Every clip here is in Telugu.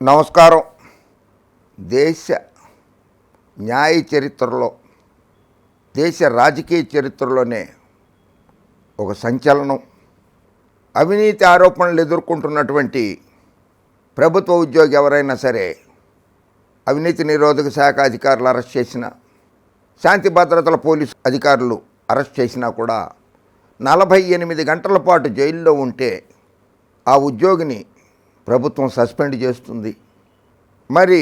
నమస్కారం. దేశ న్యాయ చరిత్రలో దేశ రాజకీయ చరిత్రలోనే ఒక సంచలనం. అవినీతి ఆరోపణలు ఎదుర్కొంటున్నటువంటి ప్రభుత్వ ఉద్యోగి ఎవరైనా సరే అవినీతి నిరోధక శాఖ అధికారులు అరెస్ట్ చేసిన శాంతి భద్రతల పోలీసు అధికారులు అరెస్ట్ చేసినా కూడా నలభై ఎనిమిది గంటల పాటు జైల్లో ఉంటే ఆ ఉద్యోగిని ప్రభుత్వం సస్పెండ్ చేస్తుంది. మరి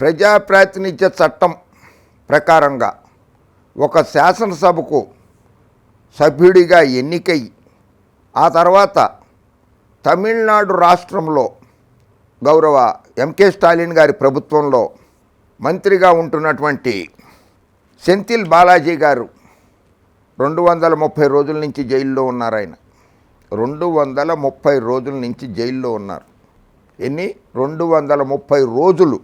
ప్రజా ప్రాతినిధ్య చట్టం ప్రకారంగా ఒక శాసనసభకు సభ్యుడిగా ఎన్నికై ఆ తర్వాత తమిళనాడు రాష్ట్రంలో గౌరవ ఎంకే స్టాలిన్ గారి ప్రభుత్వంలో మంత్రిగా ఉంటున్నటువంటి సెంతిల్ బాలాజీ గారు రెండు వందల ముప్పై రోజుల నుంచి జైల్లో ఉన్నారు ఆయన రెండు వందల ముప్పై రోజుల నుంచి జైల్లో ఉన్నారు. ఎన్ని? రెండు వందల ముప్పై రోజులు.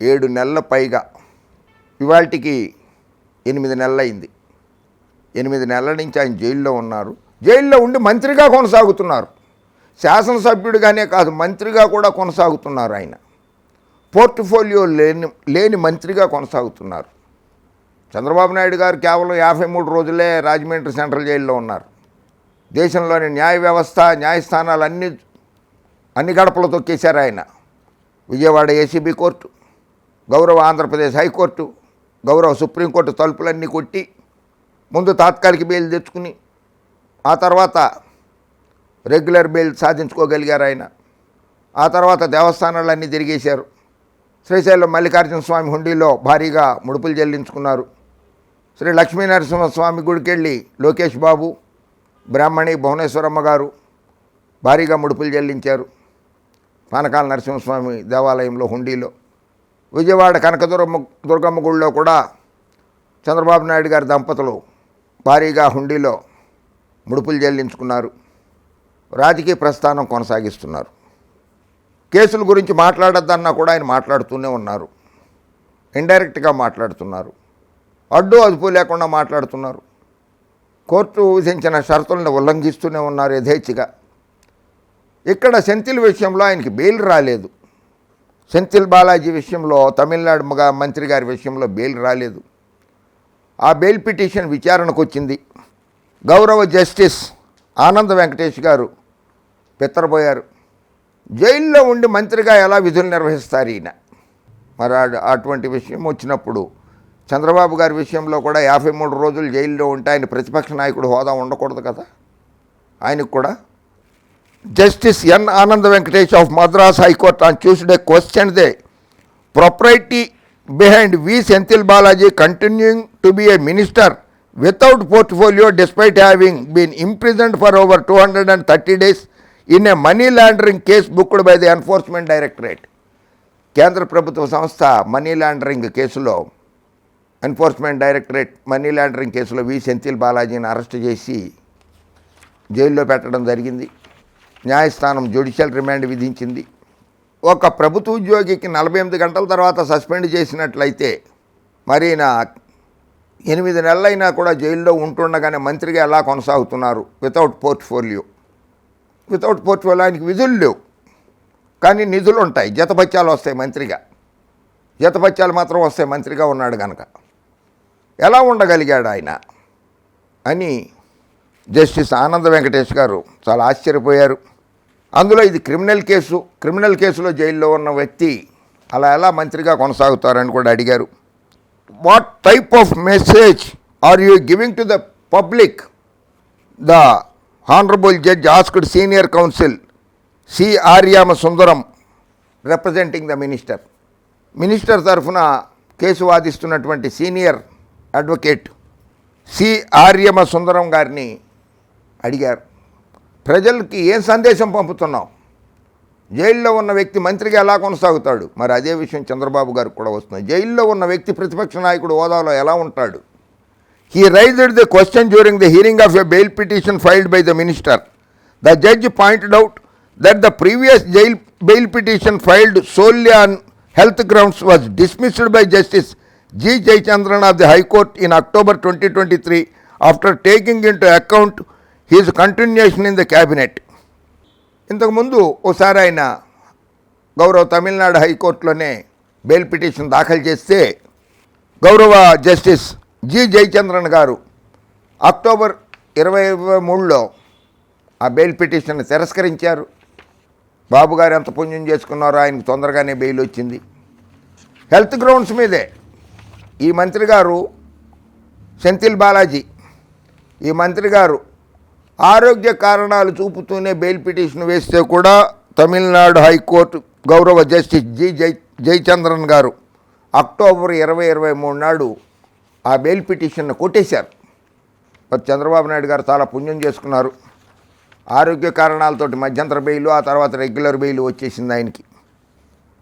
ఏడు నెలల పైగా. ఇవాళకి ఎనిమిది నెలలైంది. ఎనిమిది నెలల నుంచి ఆయన జైల్లో ఉన్నారు. జైల్లో ఉండి మంత్రిగా కొనసాగుతున్నారు. శాసనసభ్యుడిగానే కాదు మంత్రిగా కూడా కొనసాగుతున్నారు ఆయన. పోర్ట్ఫోలియో లేని లేని మంత్రిగా కొనసాగుతున్నారు. చంద్రబాబు నాయుడు గారు కేవలం యాభై మూడు రోజులే రాజమండ్రి సెంట్రల్ జైల్లో ఉన్నారు. దేశంలోని న్యాయ వ్యవస్థ న్యాయస్థానాలు అన్ని గడపలు తొక్కేశారు ఆయన. విజయవాడ ఏసీబీ కోర్టు గౌరవ ఆంధ్రప్రదేశ్ హైకోర్టు గౌరవ సుప్రీంకోర్టు తలుపులన్నీ కొట్టి ముందు తాత్కాలిక బెయిల్ తెచ్చుకుని ఆ తర్వాత రెగ్యులర్ బెయిల్ సాధించుకోగలిగారు ఆయన. ఆ తర్వాత దేవస్థానాలన్నీ తిరిగేశారు. శ్రీశైలం మల్లికార్జున స్వామి హుండీలో భారీగా ముడుపులు చెల్లించుకున్నారు శ్రీ లక్ష్మీనరసింహ స్వామి లోకేష్ బాబు బ్రాహ్మణి భువనేశ్వరమ్మ గారు భారీగా ముడుపులు చెల్లించారు పానకాల నరసింహస్వామి దేవాలయంలో హుండీలో విజయవాడ కనకదుర్గమ్మ దుర్గమ్మ గుడిలో కూడా చంద్రబాబు నాయుడు గారి దంపతులు భారీగా హుండీలో ముడుపులు చెల్లించుకున్నారు రాజకీయ ప్రస్థానం కొనసాగిస్తున్నారు. కేసుల గురించి మాట్లాడొద్దన్నా కూడా ఆయన మాట్లాడుతూనే ఉన్నారు. ఇండైరెక్ట్గా మాట్లాడుతున్నారు. అడ్డు అదుపు లేకుండా మాట్లాడుతున్నారు. కోర్టు విధించిన షరతులను ఉల్లంఘిస్తూనే ఉన్నారు యథేచ్ఛగా. ఇక్కడ సెంథిల్ విషయంలో ఆయనకి బెయిల్ రాలేదు. సెంథిల్ బాలాజీ విషయంలో తమిళనాడు మగ మంత్రి గారి విషయంలో బెయిల్ రాలేదు. ఆ బెయిల్ పిటిషన్ విచారణకు వచ్చింది. గౌరవ జస్టిస్ ఆనంద వెంకటేష్ గారు పెత్తరబోయారు జైల్లో ఉండి మంత్రిగా ఎలా విధులు నిర్వహిస్తారు ఈయన? మరి అటువంటి విషయం వచ్చినప్పుడు చంద్రబాబు గారి విషయంలో కూడా యాభై మూడు రోజులు జైల్లో ఉంటే ఆయన ప్రతిపక్ష నాయకుడు హోదా ఉండకూడదు కదా? ఆయనకు కూడా justice N Anand Venkatesh of Madras high court on Tuesday question the propriety behind V Senthil Balaji continuing to be a minister without portfolio despite having been imprisoned for over two hundred and thirty days in a money laundering case booked by the Enforcement Directorate కేంద్ర ప్రభుత్వ సంస్థ మనీ లాండరింగ్ కేసులో ఎన్ఫోర్స్మెంట్ డైరెక్టరేట్ మనీ లాండరింగ్ కేసులో వి సెంథిల్ బాలాజీని అరెస్ట్ చేసి జైల్లో పెట్టడం జరిగింది. న్యాయస్థానం జ్యుడిషియల్ రిమాండ్ విధించింది. ఒక ప్రభుత్వ ఉద్యోగికి నలభై ఎనిమిది గంటల తర్వాత సస్పెండ్ చేసినట్లయితే మరి నా ఎనిమిది నెలలైనా కూడా జైల్లో ఉంటుండగానే మంత్రిగా ఎలా కొనసాగుతున్నారు? వితౌట్ పోర్ట్ఫోలియో వితౌట్ పోర్ట్ఫోలియో ఆయనకి విధులు లేవు. కానీ నిధులు ఉంటాయి. జతపత్యాలు వస్తాయి మంత్రిగా. జతపత్యాలు మాత్రం వస్తాయి మంత్రిగా ఉన్నాడు కనుక ఎలా ఉండగలిగాడు ఆయన? అని జస్టిస్ ఆనంద వెంకటేష్ గారు చాలా ఆశ్చర్యపోయారు. అందులో ఇది క్రిమినల్ కేసు. క్రిమినల్ కేసులో జైల్లో ఉన్న వ్యక్తి అలా ఎలా మంత్రిగా కొనసాగుతారని కూడా అడిగారు. What type of message are you giving to the public the honourable judge asked senior counsel C Aryama Sundaram representing the minister minister తరఫున case వాదిస్తున్నటువంటి senior advocate C Aryama Sundaram గారిని అడిగారు. ప్రజలకి ఏం సందేశం పంపుతున్నావు జైల్లో ఉన్న వ్యక్తి మంత్రిగా ఎలా కొనసాగుతాడు మరి అదే విషయం చంద్రబాబు గారికి కూడా వస్తుంది జైల్లో ఉన్న వ్యక్తి ప్రతిపక్ష నాయకుడు హోదాలో ఎలా ఉంటాడు he raised the question during the hearing of a bail petition filed by the minister the judge pointed out that the previous jail bail petition filed solely on health grounds was dismissed by justice G Jayachandran of the high court in October twenty twenty three after taking into account his continuation in the cabinet ఇంతకుముందు ఓసారి ఆయన గౌరవ తమిళనాడు హైకోర్టులోనే బెయిల్ పిటిషన్ దాఖలు చేస్తే గౌరవ జస్టిస్ జి జయచంద్రన్ గారు అక్టోబర్ ఇరవై ఇరవై మూడులో ఆ బెయిల్ పిటిషన్ తిరస్కరించారు. బాబు గారు ఎంత పుణ్యం చేసుకున్నారో ఆయనకు తొందరగానే బెయిల్ వచ్చింది. హెల్త్ గ్రౌండ్స్ మీదే ఈ మంత్రి గారు సెంతిల్ బాలాజీ ఈ మంత్రి గారు ఆరోగ్య కారణాలు చూపుతూనే బెయిల్ పిటిషన్ వేస్తే కూడా తమిళనాడు హైకోర్టు గౌరవ జస్టిస్ జి జై జయచంద్రన్ గారు అక్టోబర్ ఇరవై ఇరవై మూడు నాడు ఆ బెయిల్ పిటిషన్ను కొట్టేశారు. మరి చంద్రబాబు నాయుడు గారు చాలా పుణ్యం చేసుకున్నారు. ఆరోగ్య కారణాలతోటి మధ్యంతర బెయిల్ ఆ తర్వాత రెగ్యులర్ బెయిల్ వచ్చేసింది ఆయనకి.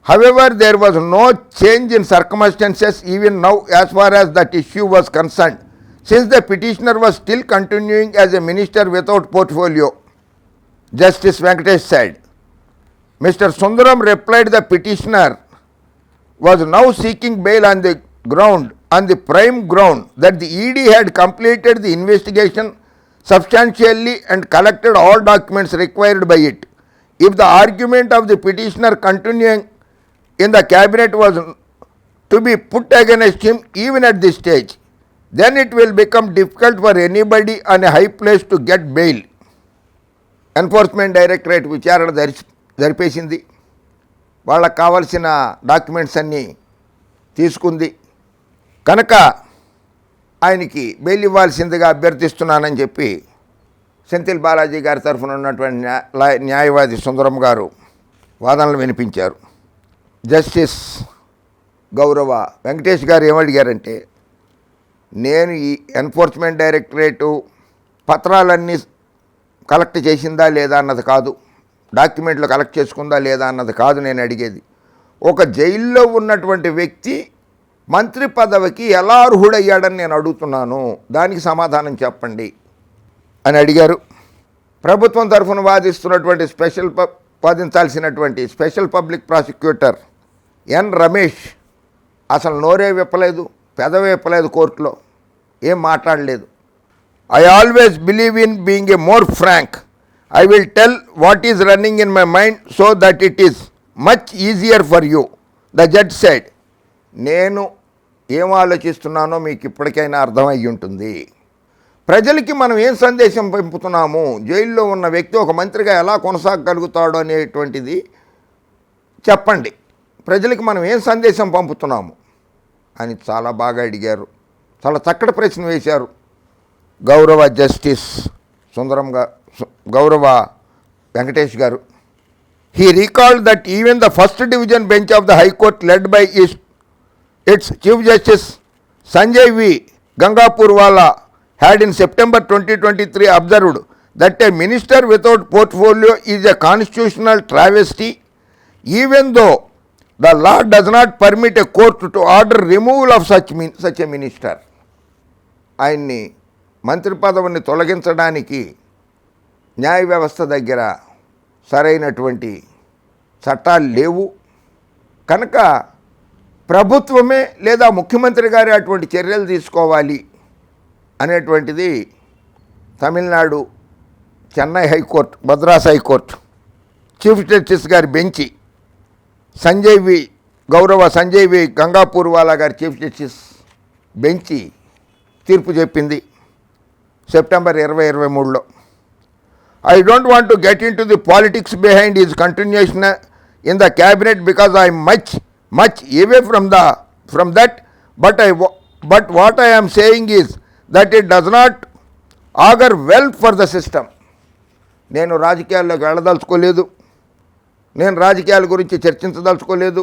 However there was no change in circumstances even now as far as that issue was concern Since the petitioner was still continuing as a minister without portfolio, Justice Venkatesh said, Mr. Sundaram replied the petitioner was now seeking bail on the ground, on the prime ground that the ED had completed the investigation substantially and collected all documents required by it. If the argument of the petitioner continuing in the cabinet was to be put against him even at this stage, then it will become difficult for anybody on a high place to get bail. Enforcement Directorate విచారణ జరిచి జరిపేసింది. వాళ్ళకు కావలసిన డాక్యుమెంట్స్ అన్నీ తీసుకుంది. కనుక ఆయనకి బెయిల్ ఇవ్వాల్సిందిగా అభ్యర్థిస్తున్నానని చెప్పి సెంతిల్ బాలాజీ గారి తరఫున ఉన్నటువంటి న్యాయవాది సుందరం గారు వాదనలు వినిపించారు. జస్టిస్ గౌరవ వెంకటేష్ గారు ఏమడిగారంటే నేను ఈ ఎన్ఫోర్స్మెంట్ డైరెక్టరేటు పత్రాలన్నీ కలెక్ట్ చేసిందా లేదా అన్నది కాదు. డాక్యుమెంట్లు కలెక్ట్ చేసుకుందా లేదా అన్నది కాదు నేను అడిగేది. ఒక జైల్లో ఉన్నటువంటి వ్యక్తి మంత్రి పదవికి ఎలా అర్హుడయ్యాడని నేను అడుగుతున్నాను. దానికి సమాధానం చెప్పండి అని అడిగారు. ప్రభుత్వం తరఫున వాదిస్తున్నటువంటి స్పెషల్ ప వాదించాల్సినటువంటి special public prosecutor N Ramesh అసలు నోరే విప్పలేదు. పెదవేపలేదు కోర్టులో. ఏం మాట్లాడలేదు. I always believe in being a more frank I will tell what is running in my mind so that it is much easier for you the judge side నేను ఏం ఆలోచిస్తున్నానో మీకు ఇప్పటికైనా అర్థమయ్యి ఉంటుంది. ప్రజలకి మనం ఏం సందేశం పంపుతున్నాము? జైల్లో ఉన్న వ్యక్తి ఒక మంత్రిగా ఎలా కొనసాగగలుగుతాడు అనేటువంటిది చెప్పండి. ప్రజలకి మనం ఏం సందేశం పంపుతున్నాము? అని చాలా బాగా అడిగారు. చాలా చక్కటి ప్రశ్న వేశారు. గౌరవ జస్టిస్ సుందరంగా గౌరవ వెంకటేష్ గారు he recalled that even the first division bench of the high court led by is its chief justice Sanjay V Gangapurwala had in September twenty twenty three observed that a minister without portfolio is a constitutional travesty even though the law does not permit a court to order removal of such min such a minister ఆయన్ని మంత్రి పదవిని తొలగించడానికి న్యాయ వ్యవస్థ దగ్గర సరైనటువంటి చట్టాలు లేవు. కనుక ప్రభుత్వమే లేదా ముఖ్యమంత్రి గారి అటువంటి చర్యలు తీసుకోవాలి అనేటువంటిది Tamil Nadu Chennai high court Madras high court chief justice గారి బెంచి సంజయ్ వి గౌరవ సంజయ్ వి గంగాపూర్ వాలా గారి చీఫ్ జస్టిస్ బెంచి తీర్పు చెప్పింది సెప్టెంబర్ ఇరవై ఇరవై మూడులో. I don't want to get into the politics behind is continuation in the cabinet because I much much away from the from that but I but what I am saying is that it does not augur well for the system నేను రాజకీయాల్లోకి వెళ్ళదలుచుకోలేదు. నేను రాజకీయాల గురించి చర్చించదలుచుకోలేదు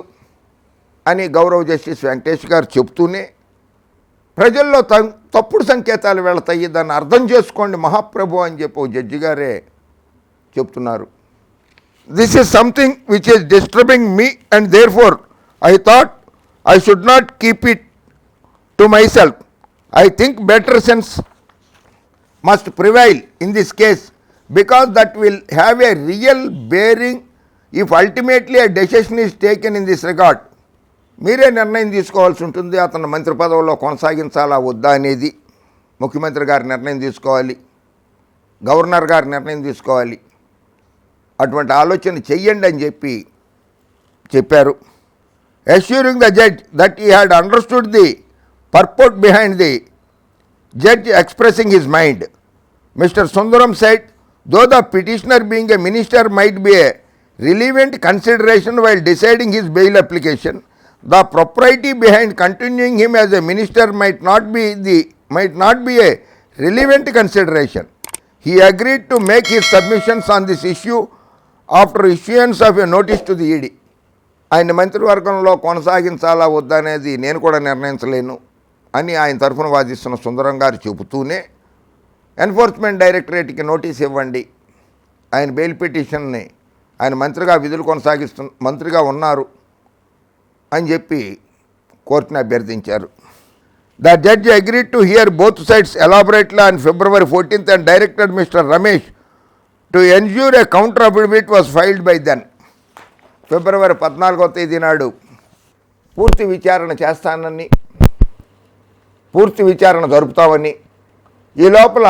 అని గౌరవ జస్టిస్ వెంకటేష్ గారు చెప్తూనే ప్రజల్లో తప్పుడు సంకేతాలు వెళతాయి దాన్ని అర్థం చేసుకోండి మహాప్రభు అని చెప్పి ఓ జడ్జి గారే చెప్తున్నారు. This is something which is disturbing me and therefore I thought I should not keep it to myself I think better sense must prevail in this case because that will have a real bearing if ultimately a decision is taken in this record మీరే నిర్ణయం తీసుకోవాల్సి ఉంటుంది. అతను మంత్రి పదవిలో కొనసాగించాలా వద్దా అనేది ముఖ్యమంత్రి గారి నిర్ణయం తీసుకోవాలి. గవర్నర్ గారి నిర్ణయం తీసుకోవాలి. అటువంటి ఆలోచన చెయ్యండి అని చెప్పి చెప్పారు. Assuring the judge that he had understood the purport behind the judge expressing his mind mister Sundaram said though the petitioner being a minister might be a relevant consideration while deciding his bail application, the propriety behind continuing him as a minister might not be the might not be a relevant consideration. He agreed to make his submissions on this issue after issuance of a notice to the ED. ఆయన మంత్రివర్గంలో కొనసాగించాలా వద్దనేది నేను కూడా నిర్ణయించలేను అని ఆయన తరఫున వాదిస్తున్న సుందరం గారు చెబుతూనే ఎన్ఫోర్స్మెంట్ డైరెక్టరేట్కి నోటీస్ ఇవ్వండి ఆయన బెయిల్ పిటిషన్ని ఆయన మంత్రిగా విధులు కొనసాగిస్తు మంత్రిగా ఉన్నారు అని చెప్పి కోర్టుని అభ్యర్థించారు. The judge agreed to hear both sides elaborately on February fourteenth and director mister Ramesh to ensure a counter affidavit was filed by then. ఫిబ్రవరి పద్నాలుగో తేదీ నాడు పూర్తి విచారణ చేస్తానని పూర్తి విచారణ జరుపుతామని ఈ లోపల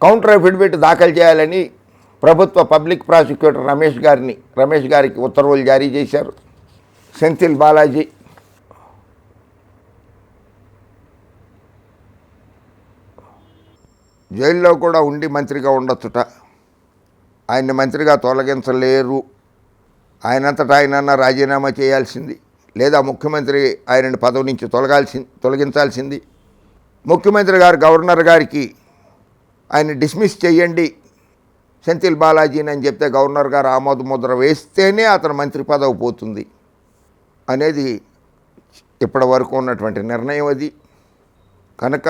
కౌంటర్ అఫిడవిట్ దాఖలు చేయాలని ప్రభుత్వ పబ్లిక్ ప్రాసిక్యూటర్ రమేష్ గారిని రమేష్ గారికి ఉత్తర్వులు జారీ చేశారు. సెంథిల్ బాలాజీ. జైల్లో కూడా ఉండి మంత్రిగా ఉండొచ్చుట. ఆయన్ని మంత్రిగా తొలగించలేరు. ఆయనంతటా ఆయన రాజీనామా చేయాల్సింది. లేదా ముఖ్యమంత్రి ఆయనని పదవి నుంచి తొలగాల్సి తొలగించాల్సింది. ముఖ్యమంత్రి గారు గవర్నర్ గారికి ఆయన డిస్మిస్ చేయండి సెంథిల్ బాలాజీని అని చెప్తే గవర్నర్ గారు ఆమోద ముద్ర వేస్తేనే అతను మంత్రి పదవి పోతుంది అనేది ఇప్పటి వరకు ఉన్నటువంటి నిర్ణయం అది. కనుక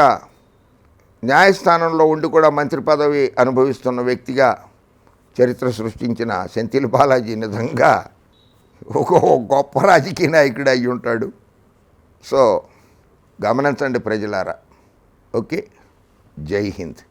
న్యాయస్థానంలో ఉండి కూడా మంత్రి పదవి అనుభవిస్తున్న వ్యక్తిగా చరిత్ర సృష్టించిన సెంథిల్ బాలాజీ నిజంగా ఒక గొప్ప రాజకీయ నాయకుడు అయి ఉంటాడు. సో గమనించండి ప్రజలారా. ఓకే? జై హింద్.